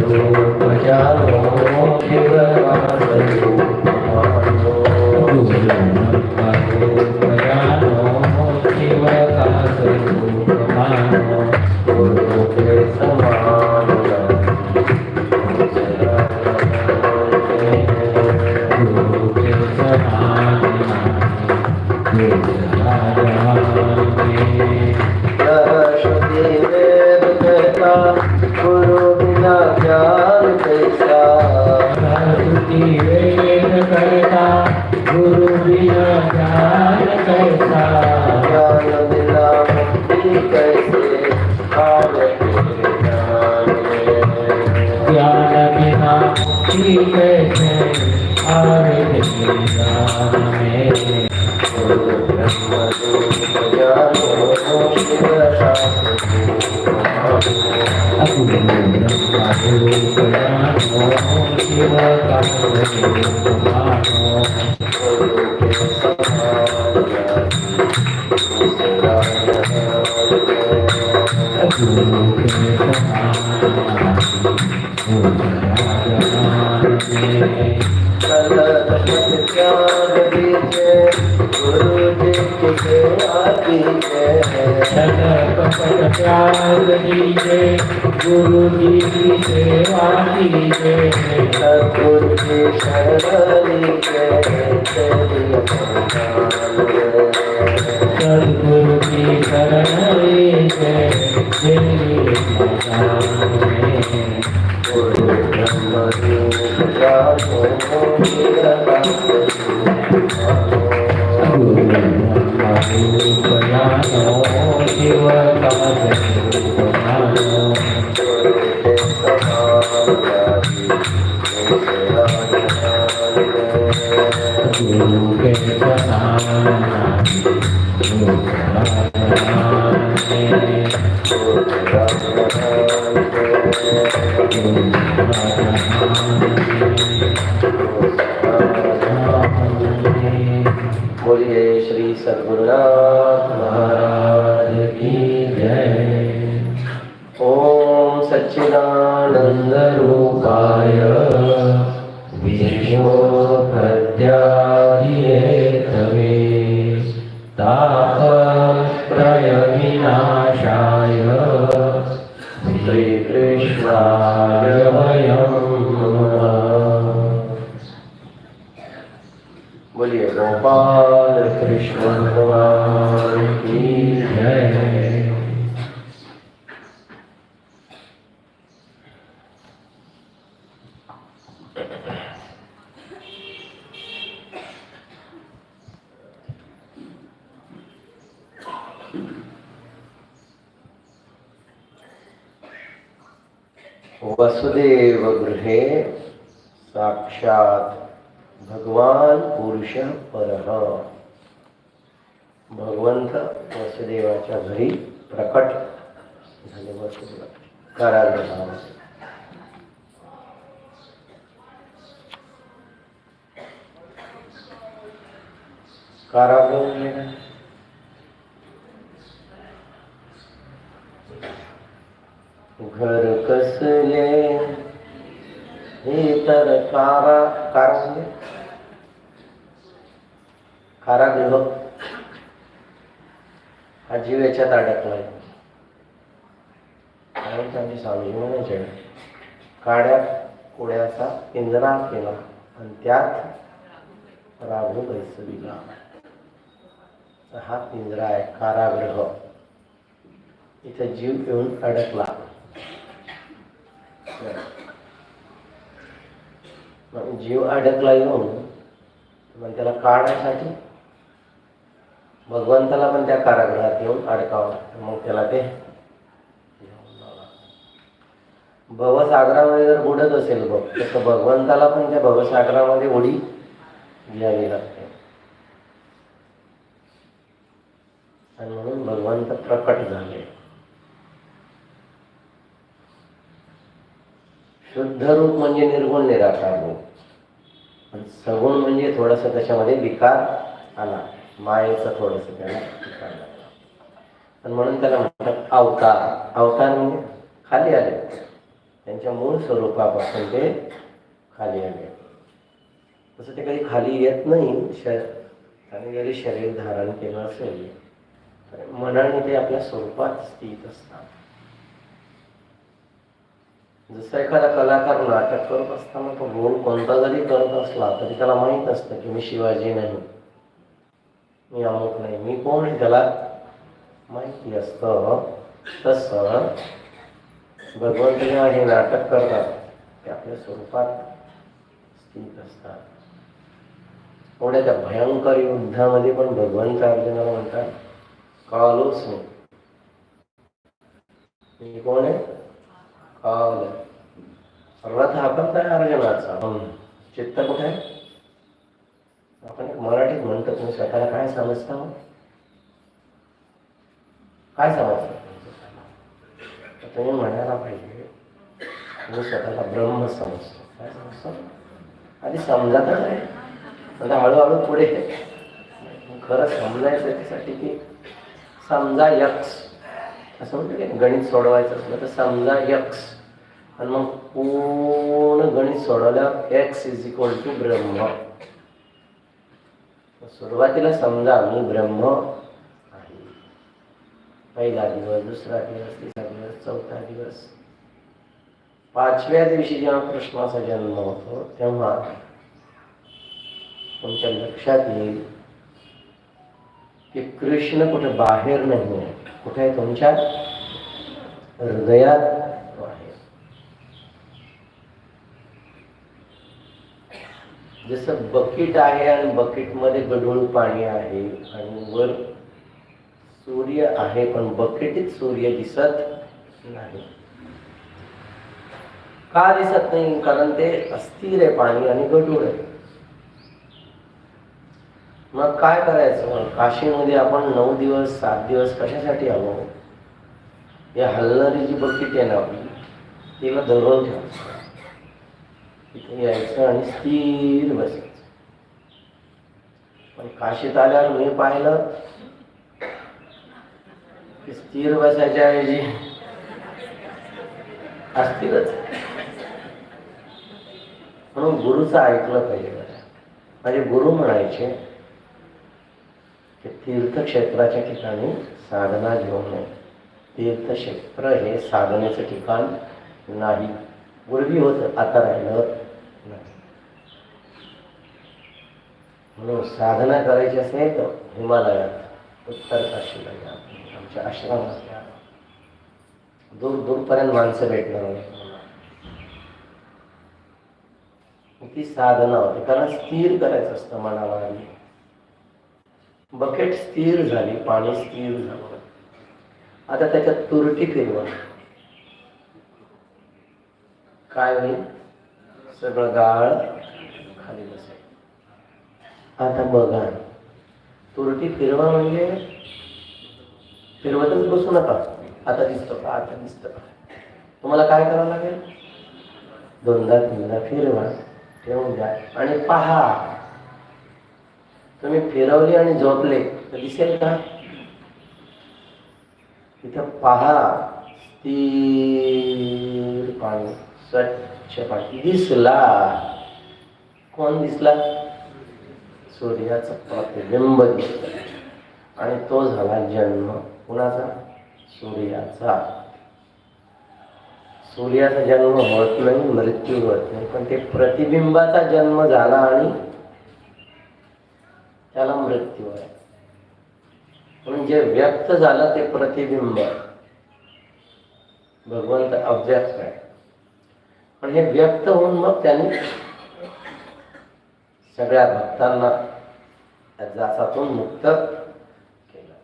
Hallelujah. ज्ञानो शिव त्याग दीजिए गुरु जी की सेवा कीजिए सतगुरु की शरण सदगुरु की शरण गुरु ब्रह्म गुरु ब्रह्मा रूप गोपाल कृष्ण भगवान घर कसले? हे तर कारा कारा म्हणजे? कारागृह हा जीव याच्यात अडकलाय आणि त्यांनी स्वामी म्हणायचे काड्या कोड्याचा पिंजरा केला आणि त्यात राघू बैसविला हा पिंजरा आहे कारागृह. इथे जीव येऊन अडकला. मग जीव अडकला येऊन मग त्याला काढण्यासाठी भगवंताला पण त्या कारागृहात येऊन अडकावं. लागतं मग त्याला ते भवसागरामध्ये जर बुडत असेल बघ तसं भगवंताला पण त्या भवसागरामध्ये उडी घ्यावी लागते. आणि म्हणून भगवंत प्रकट झाले. शुद्ध रूप म्हणजे निर्गुण निराकार रूप. पण सगुण म्हणजे थोडस त्याच्यामध्ये विकार आला. मायेचा थोडस त्याला विकार आला. म्हणून त्याला म्हणतात अवतार. अवतार म्हणजे खाली आले. त्यांच्या मूळ स्वरूपापासून ते खाली आले. तसं ते काही खाली येत नाही. शर त्याने जरी शरीर धारण केलं असेल तर मनाने ते आपल्या स्वरूपात स्थित असतात जसं एखादा कलाकार नाटक करत असताना तो रोल कोणता जरी करत असला तरी त्याला माहीत असतं की मी शिवाजी नाही. मी अमुक नाही. मी कोण आहे त्याला माहिती असतं. तसं भगवंत जेव्हा हे नाटक करतात. ते आपल्या स्वरूपात स्थित असतात. एवढ्या त्या भयंकर युद्धामध्ये पण भगवंत अर्जुनाला म्हणतात कळलोच नाही. मी कोण आहे? रथ आपण काय अर्जुनाचा हं. चित्त कुठे आहे? आपण एक मराठीत म्हणतो तुम्ही स्वतःला काय समजता हो? काय समजता? तुम्ही म्हणायला पाहिजे तुम्ही स्वतःला ब्रह्म समजतो. काय समजतो? आधी समजतच आहे. आता हळूहळू पुढे. खरं समजायचं त्याच्यासाठी की समजा यक्स असं म्हणतं की गणित सोडवायचं असलं तर समजा यक्स आणि मग पूर्ण गणित सोडवल्या एक्स इज इक्वल टू ब्रह्म. सुरुवातीला समजा मी ब्रह्म आहे. पहिला दिवस दुसरा दिवस तिसरा दिवस चौथा दिवस. पाचव्या दिवशी जेव्हा कृष्णाचा जन्म होतो तेव्हा तुमच्या लक्षात येईल की कृष्ण कुठे बाहेर नाही आहे. कुठे आहे तुमच्या हृदयात तो आहे. जसं बकेट आहे आणि बकेटमध्ये गढूळ पाणी आहे आणि वर सूर्य आहे पण बकेटीत सूर्य दिसत नाही. का दिसत नाही? कारण ते अस्थिर आहे पाणी आणि गढूळ आहे. मग काय करायचं? मग काशीमध्ये आपण नऊ दिवस सात दिवस कशासाठी आलो? या हलणारी जी बकेट आहे ना आपली तिला धरून ठेवायचं तिथे यायचं आणि स्थिर बसायचं. पण काशीत आल्यावर मी पाहिलं की स्थिर बसायच्या ऐवजी असतीलच म्हणून गुरुचं ऐकलं पाहिजे. बरं. माझे गुरु म्हणायचे तीर्थक्षेत्राच्या ठिकाणी साधना घेऊ नये. तीर्थक्षेत्र हे साधनेचं ठिकाण नाही. पूर्वी होतं आता राहिलं नाही. म्हणून साधना करायची असेल तर हिमालयात उत्तर काशीला या. आमच्या आश्रमात या. दूर दूरपर्यंत माणसं भेटणार नाही ती साधना होती. कारण स्थिर करायचं असतं मनाला आणि बकेट स्थिर झाली पाणी स्थिर झालं. आता त्याच्यात तुरटी फिरवा. काय होईल? सगळं गाळ खाली बसेल. आता बघा. तुरटी फिरवा म्हणजे फिरवतच बसू नका. आता दिसतो का? आता दिसतो का? तुम्हाला काय करावं लागेल? दोनदा तीनदा फिरवा ठेवून द्या आणि पहा. तुम्ही फिरवली आणि झोपले. तर दिसेल का? तिथं पहा स्थिर पाणी स्वच्छ पाणी. दिसला. कोण दिसला? सूर्याचं प्रतिबिंब दिसलं. आणि तो झाला जन्म. कुणाचा? सूर्याचा. सूर्याचा जन्म होत नाही मृत्यू होत नाही. पण ते प्रतिबिंबाचा जन्म झाला आणि त्याला मृत्यू आहे. म्हणून जे व्यक्त झालं ते प्रतिबिंब भगवंत अव्यक्त आहे. पण हे व्यक्त होऊन मग त्यांनी सगळ्या भक्तांना जासातून मुक्त केलं.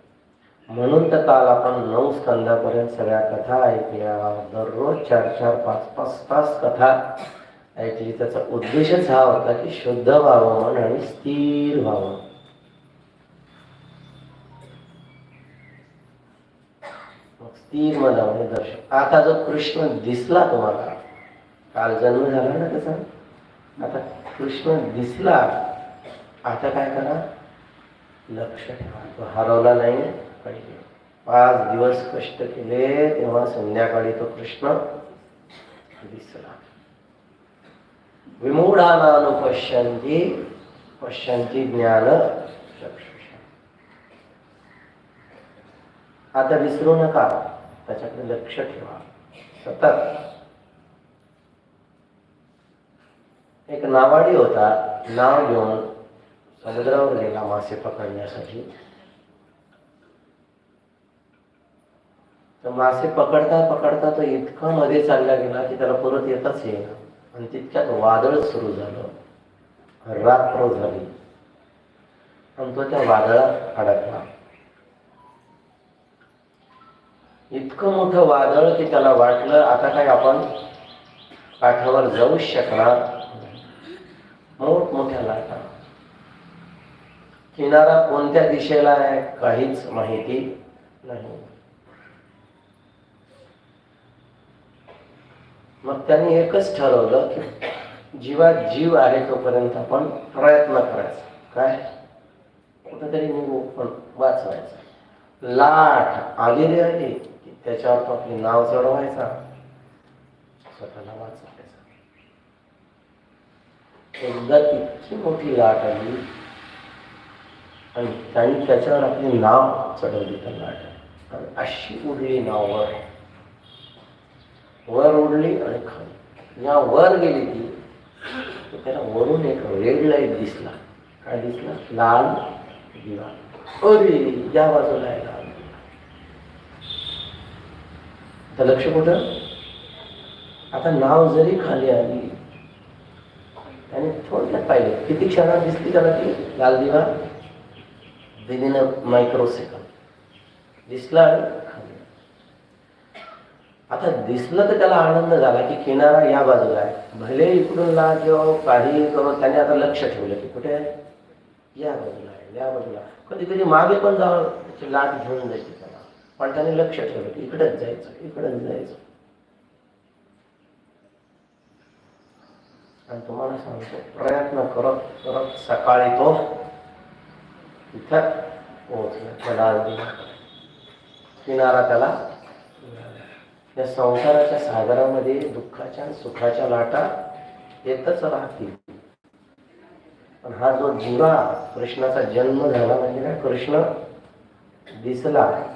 म्हणून तर काल आपण नऊ स्कंदापर्यंत सगळ्या कथा ऐकल्या. दररोज चार चार पाच पाच तास कथा ऐकली. त्याचा उद्देशच हा होता की शुद्ध व्हावं आणि स्थिर व्हावं ती मनामध्ये दर्शन. आता जो कृष्ण दिसला तुम्हाला काल जन्म झाला ना त्याचा? आता कृष्ण दिसला आता काय करा? लक्ष ठेवा. तो हरवला नाही पाहिजे पाच दिवस कष्ट केले तेव्हा संध्याकाळी तो कृष्ण दिसला. विमूढानानुपश्यंती पश्यंती ज्ञान चक्षुष. आता विसरू नका. त्याच्याकडे लक्ष ठेवा. सतत. एक नावाडी होता नाव घेऊन समुद्रावर गेला मासे पकडण्यासाठी. तर मासे पकडता पकडता तो इतका मध्ये चालला गेला की त्याला परत येताच येईना. आणि तितक्यात वादळ सुरू झालं. रात्र झाली. आणि तो त्या वादळात अडकला. इतकं मोठं वादळ की त्याला वाटलं आता काय आपण काठावर जाऊच शकणार? मोठमोठ्या लाटा. किनारा कोणत्या दिशेला आहे काहीच माहिती नाही. मग त्यांनी एकच ठरवलं की जीवात जीव आहे तोपर्यंत आपण प्रयत्न करायचा. काय? कुठेतरी निघू पण वाचवायचं. लाट आलेली आली त्याच्यावर तो आपली नाव चढवायचा स्वतःला वाचवायचा. एकदा इतकी मोठी लाट आली आणि त्यांनी त्याच्यावर आपली नाव चढवली त्या लाट आणि अशी उडली नाव वर. वर उडली आणि खाली. या वर गेली ती त्याला वरून एक रेड लाइट दिसला. काय दिसला? लाल दिवा. अरे या बाजूला तर लक्ष कुठं? आता नाव जरी खाली आली त्याने थोडक्यात पाहिले किती क्षणात दिसली त्याला ती? लाल दिवा विदिन अ मायक्रो सेकंद दिसला खाली. आता दिसलं तर त्याला आनंद झाला की किनारा या बाजूला आहे. भले इकडून ला किंवा काही करून त्याने आता लक्ष ठेवलं की कुठे? आहे या बाजूला आहे या बाजूला कधी कधी मागे पण जावं त्याची लाट घेऊन जायची पण त्याने लक्ष ठेवलं की जायचं इकडंच जायचं. आणि तुम्हाला सांगतो प्रयत्न करत करत सकाळी तो तिथं पोहोचला किनारा त्याला या संसाराच्या सागरामध्ये दुःखाच्या आणि सुखाच्या लाटा येतच राहतील. पण हा जो जीवा कृष्णाचा जन्म झाला म्हणजे काय? कृष्ण दिसला.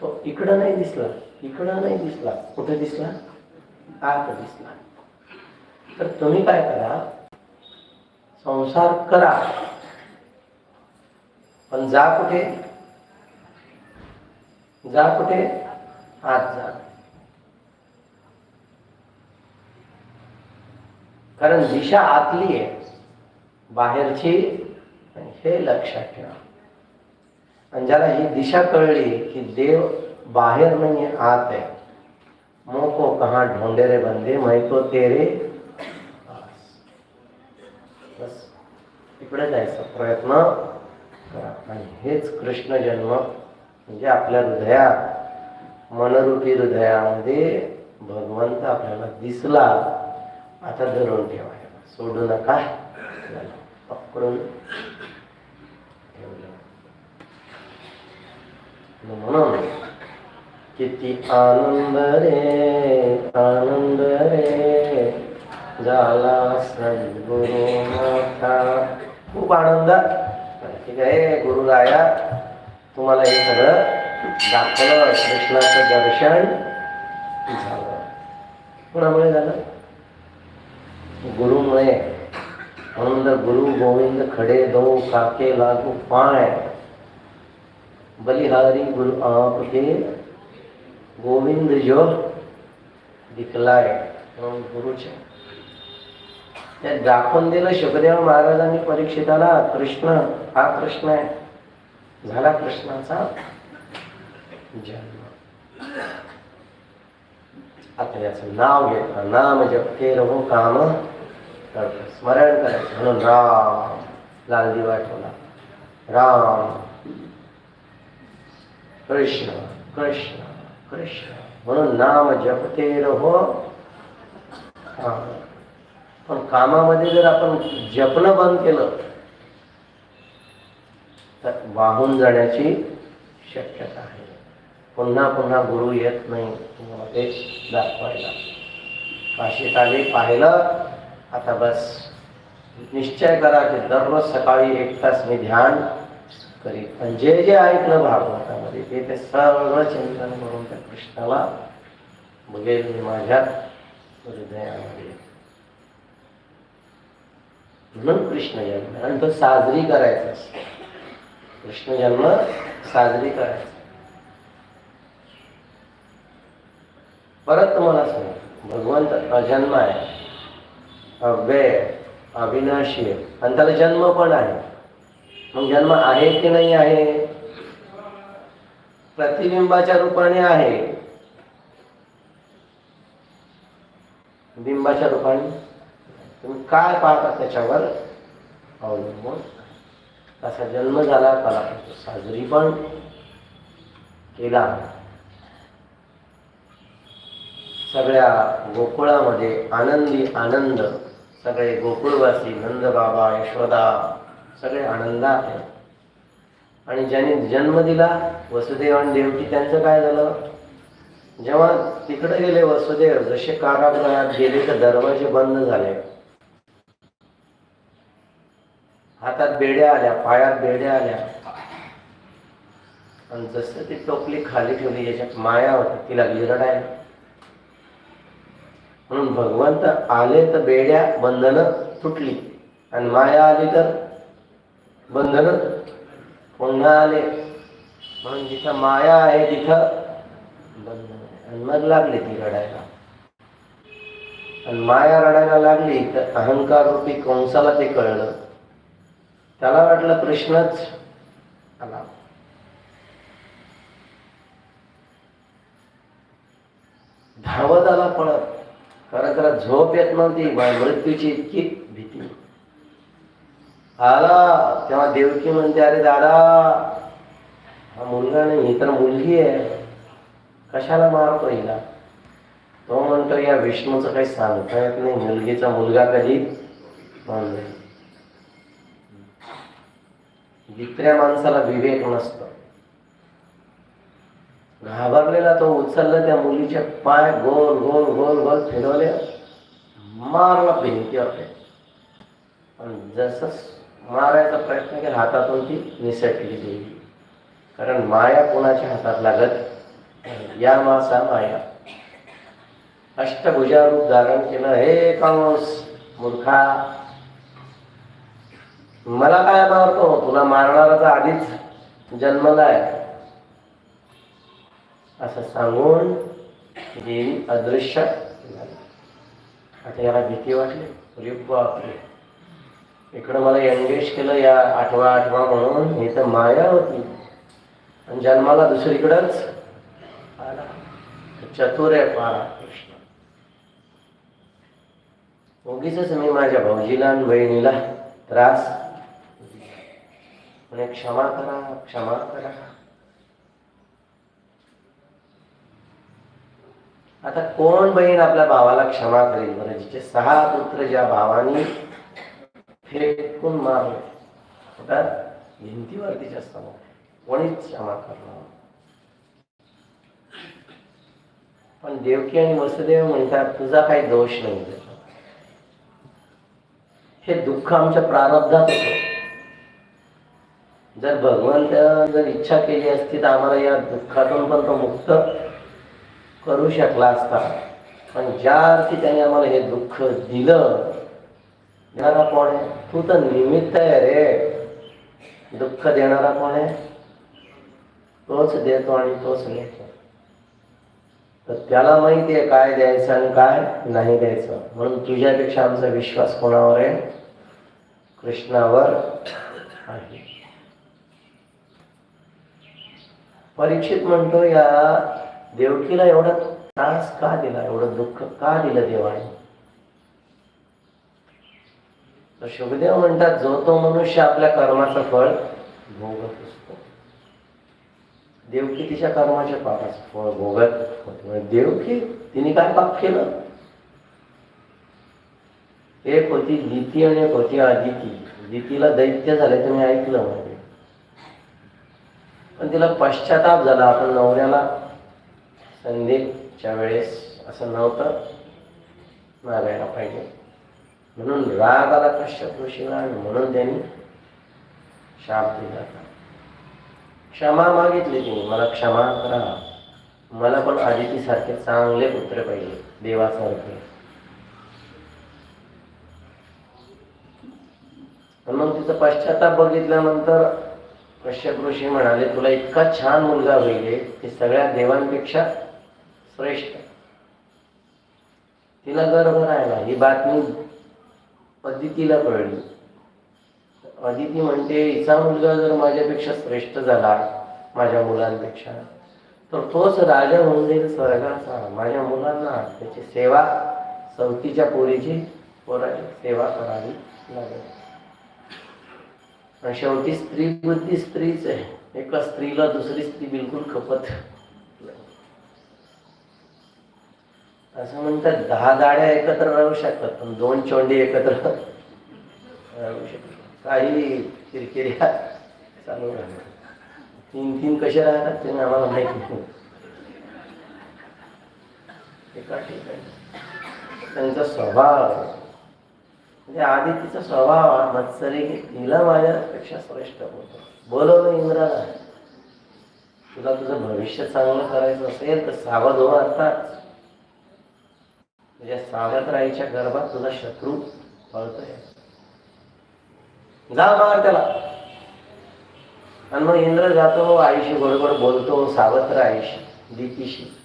तो इकडं नाही दिसला इकडं नाही दिसला कुठे दिसला? आत दिसला. तर तुम्ही काय करा संसार करा. पण जा कुठे? जा कुठे? आत जा. कारण दिशा आतली आहे बाहेरची हे लक्षात ठेवा. आणि ज्याला ही दिशा कळली की देव बाहेर नाही आहे आत आहे. मोको कहा ढोंडे रे बंदे मैको तेरे बस इकडे जायचा प्रयत्न करा. आणि हेच कृष्ण जन्म म्हणजे आपल्या हृदयात मनरूपी हृदयामध्ये भगवंत आपल्याला दिसला. आता धरून ठेवा सोडू नका. पकडून ठेवलं आणि म्हणून किती आनंद रे आनंद रे. झाला सद्गुरु मोठा खूप आनंद. ठीक आहे गुरुराया तुम्हाला हे सगळं दाखवलं कृष्णाचं दर्शन झालं. कोणामुळे झालं? गुरुमुळे. म्हणून गुरु गोविंद खडे दो काके लागू पाय. बलिहारी गुरु आपके गोविंद जो दिखलाय म्हणून गुरुचे ते दाखवून दिलं शुकदेव महाराजांनी परीक्षिताला कृष्ण हा कृष्ण आहे. झाला कृष्णाचा जन्म. आता याचं नाव घेतलं. नाम जपते रहो काम. करतो स्मरण करायचं. म्हणून राम लाल दिवा ठेवला राम. कृष्ण कृष्ण कृष्ण. म्हणून नाम जपते रहो. पण कामामध्ये जर आपण जपणं बंद केलं तर वाहून जाण्याची शक्यता आहे. पुन्हा पुन्हा गुरु येत नाही. तुम्हाला तेच दाखवायला. काशीत आले पाहिलं. आता बस. निश्चय करा की दररोज सकाळी एक तास मी ध्यान करीन पण जे जे ऐकलं भागवतामध्ये ते ते सर्व चिंतन करून त्या कृष्णाला बघेल मी माझ्या हृदयामध्ये. म्हणून कृष्ण जन्म. आणि तो साजरी करायचा असतो. कृष्ण जन्म साजरी करायचा. परत तुम्हाला सांग भगवंत अजन्म आहे. अव्यय अविनाशी आहे आणि त्याला जन्म पण आहे. मग जन्म आहे की नाही आहे? प्रतिबिंबाच्या रूपाने आहे. बिंबाच्या रूपाने. तुम्ही काय पाहता त्याच्यावर? अवलंबून. असा जन्म झाला कला साजरी पण केला. सगळ्या गोकुळामध्ये आनंदी आनंद. सगळे गोकुळवासी नंद बाबा यशोदा सगळे आनंदात आहे. आणि ज्याने जन्म दिला वसुदेव आणि देवकी त्यांचं काय झालं? जेव्हा तिकडे गेले वसुदेव जसे कारागृहात गेले तर दरवाजे बंद झाले. हातात बेड्या आल्या पायात बेड्या आल्या. आणि जसं ती टोपली खाली ठेवली याच्यात माया होती तिला विरडायला. म्हणून भगवंत आले तर बेड्या बंधनं तुटली. आणि माया आली तर बंधन पुन्हा आले म्हणून जिथं माया आहे तिथं बंधन आहे. आणि मग लागली ती रडायला. आणि माया रडायला लागली तर अहंकार रूपी कंसाला ते कळलं. त्याला वाटलं कृष्णच आला. धावत आला पळत. खरं खरं झोप येत नव्हती बा- मृत्यूची इतकी आला. तेव्हा देवकी म्हणते अरे दादा हा मुलगा नाही ही तर मुलगी आहे. कशाला मारतो हिला तो म्हणतो या विष्णूचं काही सांगता येत नाही. मुलगीचा मुलगा कधी मानले. दुसऱ्या माणसाला विवेक नसतो. घाबरलेला तो उचलला त्या मुलीचे पाय गोल गोल गोल गोल फिरवले मारला भिंतीवर. ते पण जसं मारायचा प्रयत्न केला हातातून ती निसटली देवी. कारण माया कोणाच्या हातात लागत? या मासा माया. अष्टभुजा रूप धारण केलं हे कंस मूर्खा. मला काय मारतो? तुला मारणारा तर आधीच जन्मला आहे. असं सांगून देवी अदृश्य आता याला भीती वाटली. अरे बापरे. इकडं मला एंगेज केलं या आठवा आठवा म्हणून. हे तर माया होती. आणि जन्माला दुसरीकडंच चतुर आहे फार कृष्ण. उगीच मी माझ्या भाऊजीला आणि बहिणीला त्रास म्हणे क्षमा करा क्षमा करा. आता कोण बहीण आपल्या भावाला क्षमा करेल? बरं जिचे सहा पुत्र ज्या भावानी फेकून मारले. कुठं भिंतीवर तिच्या कोणीच क्षमा करणार पण देवकी आणि वसुदेव म्हणतात तुझा काही दोष नाही हे दुःख आमच्या प्रारब्धात होतं. जर भगवंत जर इच्छा केली असती तर आम्हाला या दुःखातून पण तो मुक्त करू शकला असता. पण ज्या अर्थी त्याने आम्हाला हे दुःख दिलं देणारा कोण आहे? तू तर निमित्त आहे रे. दुःख देणारा कोण आहे? तोच देतो आणि तोच घेतो. तर त्याला माहिती आहे काय द्यायचं आणि काय नाही द्यायचं. म्हणून तुझ्यापेक्षा आमचा विश्वास कोणावर आहे? कृष्णावर आहे. परीक्षित म्हणतो या देवकीला एवढा त्रास का दिला? एवढं दुःख का दिलं देवाने? तर शुभदेव म्हणतात जो तो मनुष्य आपल्या कर्माचं फळ भोगत असतो. देवकी तिच्या कर्माच्या पापाचं फळ भोगत होते. देवकी तिने काय पाप केलं? एक होती दिती आणि एक होती आदिती दितीला दैत्य झाले तुम्ही ऐकलं म्हणजे. पण तिला पश्चाताप झाला. आपण नवऱ्याला संदीपच्या वेळेस असं नव्हतं. मागायला पाहिजे. म्हणून राग आला कश्यप ऋषीला म्हणून त्यांनी शाप दिला क्षमा मागितली तिने मला क्षमा करा. मला पण आदितीसारखे चांगले पुत्र पाहिजे देवासारखे. पण मग तिचा पश्चाताप बघितल्यानंतर कश्यप ऋषी म्हणाले तुला इतका छान मुलगा होईल की सगळ्या देवांपेक्षा श्रेष्ठ. तिला गर्भ राहिला. ही बातमी अदितीला कळली. अदिती म्हणते हिचा मुलगा जर माझ्यापेक्षा श्रेष्ठ झाला माझ्या मुलांपेक्षा तर तोच राजा होऊन जाईल स्वर्गाचा. माझ्या मुलांना त्याची सेवा चौथीच्या पोरीची पोराची सेवा करावी लागेल. शेवटी स्त्री बुद्धी स्त्रीच आहे. एका स्त्रीला दुसरी स्त्री बिलकुल खपत नाही. असं म्हणतात दहा दाड्या एकत्र राहू शकतात पण दोन चोंडी एकत्र राहू शकतात. काही किरकिऱ्या चालू राहतात. तीन तीन कसे राहतात ते आम्हाला माहिती नाही. एका ठिकाणी. त्यांचा स्वभाव. म्हणजे आधी तिचा स्वभाव हा मत्सरी तिला माझ्यापेक्षा श्रेष्ठ होतो. बोलवलं इंद्राला. तुला तुझं भविष्य चांगलं करायचं असेल तर सावध हो आता. म्हणजे तुझ्या सावध गर्भात तुझा शत्रू पळतोय. जा मार त्याला. आणि मग इंद्र जातो आईशी बरोबर बोलतो सावत्र आईशी दीपीशी.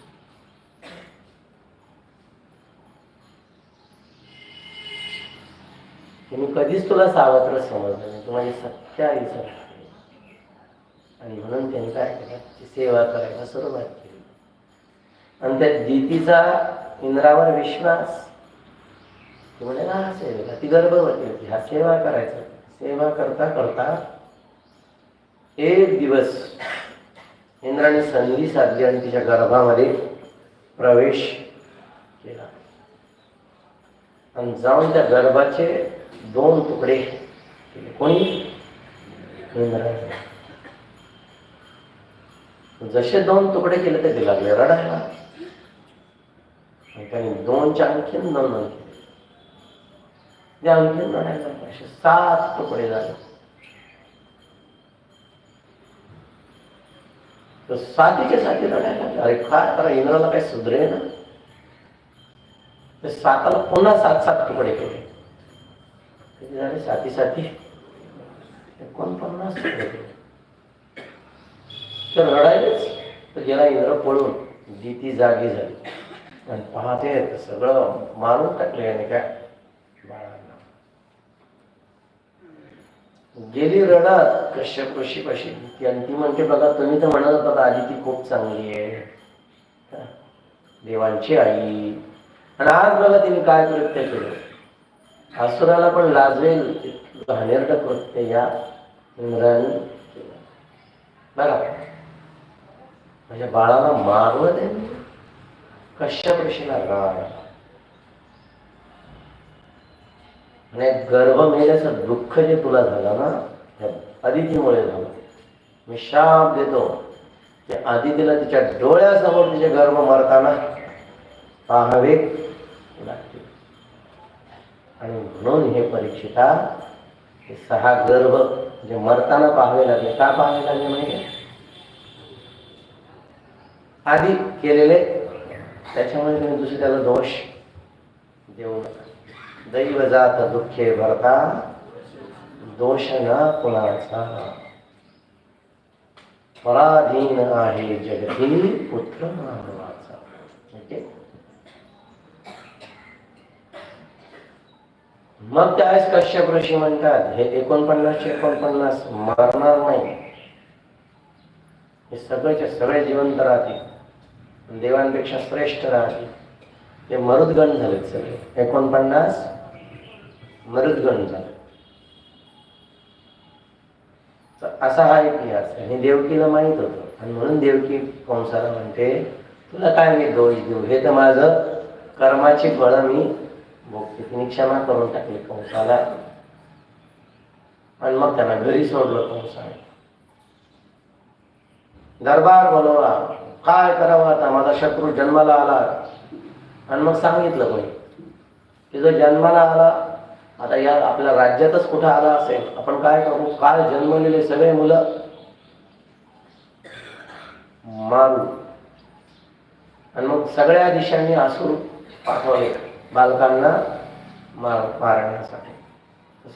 मी कधीच तुला सावत्र समजलं नाही. तू माझी सत्य आई सर आणि म्हणून त्यांनी काय केलं? सेवा करायला सुरुवात केली. आणि त्या दीतीचा इंद्रावर विश्वास. ती म्हणे हा सेवेला ती गर्भवती होती. हा सेवा करायचा. सेवा करता करता एक दिवस इंद्राने संधी साधली आणि तिच्या गर्भामध्ये प्रवेश केला. आणि जाऊन त्या गर्भाचे दोन तुकडे केले. कोणी? इंद्राने. जसे दोन तुकडे केले ते लागले रडायला. त्याने दोनच्या आणखी दोन दोन ते आणखी रडायला असे सात तुकडे झाले. तर सातीच्या साथी रडायला अरे काय तर इंद्राला काही सुधरे ना? ते साताला पुन्हा सात सात तुकडे केले. किती झाले? साती साती एकोणपन्नास तुकडे केले. तर रडायलेच. तर गेला इंद्र पळून. दिती जागी झाली. आणि पाहते तर सगळं मारून टाकले आणि काय? बाळांना. गेली रडत कश्यप कशी कशी ती आणि ती म्हणते बघा तुम्ही तर म्हणत होता आधी ती खूप चांगली आहे. देवांची आई. आणि आज बघा तिने काय कृत्य केलं? आसुराला पण लाजवेल घाणेरड कृत्य या इंद्राने केलं. बघा. म्हणजे बाळाला मारलं त्यांनी. कश्यप ऋषीला राग आणि गर्भ मेल्याचं दुःख जे तुला झालं ना त्या अदितीमुळे झालं. मी शाप देतो. ते आदितीला तिच्या डोळ्यासमोर तिचे गर्भ मरताना पाहावे लागते. आणि म्हणून हे परीक्षिता हे सहा गर्भ जे मरताना पाहावे लागले का पाहावे लागले म्हणजे आधी केलेले त्याच्यामुळे तुम्ही दुसरी त्याला दोष देऊ नका. दैव जात दुःखे भरता, दोष ना कुणाचा. पराधीन आहे जगती पुत्र मानवाचा. ओके? मग कश्यप ऋषी म्हणतात, हे एकोणपन्नासशे एकोणपन्नास मरणार नाही. हे सगळे जिवंत राहतील. देवांपेक्षा श्रेष्ठ राहतील ते मरुदगण झाले सगळे. एकोणपन्नास मरुदगण झाले. असा हा इतिहास आणि देवकीला माहीत होतं. आणि म्हणून देवकी कंसाला म्हणते तुला काय मी दोष देऊ? हे तर माझं कर्माची फळं मी भोगते. तिने क्षमा करून टाकली कंसाला. आणि मग त्यांना घरी सोडलं कंसाने. दरबार बोलवला काय करावं आता? माझा शत्रू जन्माला आला. आणि मग सांगितलं कोणी? की जो जन्माला आला आता या आपल्या राज्यातच कुठं आला असेल आपण काय करू? काल जन्मलेले सगळे मुलं मारू. आणि मग सगळ्या दिशांनी आसूर पाठवले बालकांना मार मारण्यासाठी.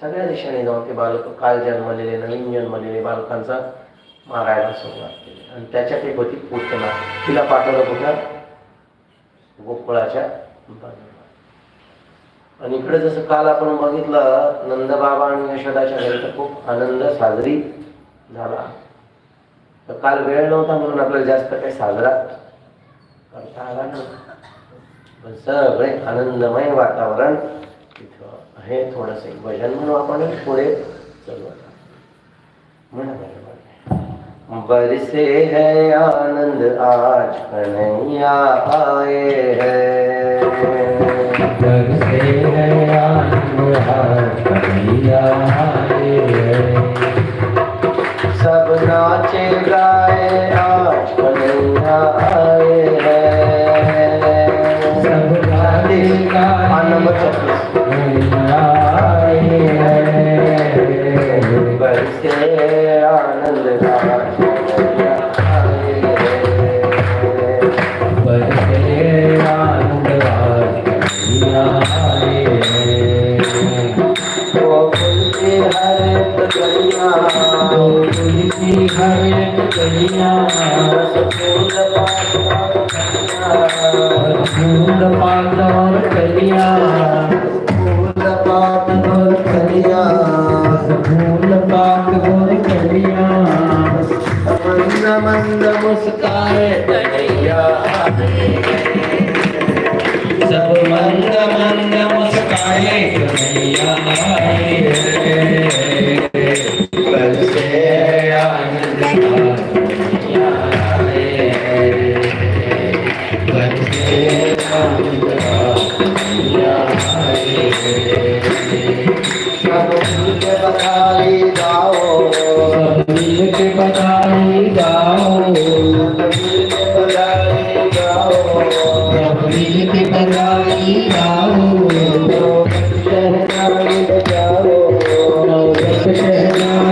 सगळ्या दिशांनी जाऊन ते बालक काल जन्मलेले नवीन जन्मलेले बालकांचा मारायला सुरुवात केली. आणि त्याच्यात एक होती पूतना. तिला पाठवलं कुठं? गोकुळाच्या बाजूला. आणि इकडे जसं काल आपण बघितलं नंदबाबा आणि यशोदाच्या घरी तर खूप आनंद साजरी झाला. तर काल वेळ नव्हता म्हणून आपल्याला जास्त काही साजरा करता आला नाही. पण सगळे आनंदमय वातावरण तिथं आहे. थोडंसं एक भजन म्हणून आपण पुढे चलू म्हणा बरसे है आनंद आज कन्हैया आए हैं बरसे है आनंद आज कन्हैया आए हैं। सब नाचे गाए आज कन्हैया आए हर रस फूल फूल पात और कलिया फूल पात और कन्या फूल पात और कलिया मंद मंद मुस्काए कन्हैया सब मंद मंद मुस्काए कन्हैया Yeah.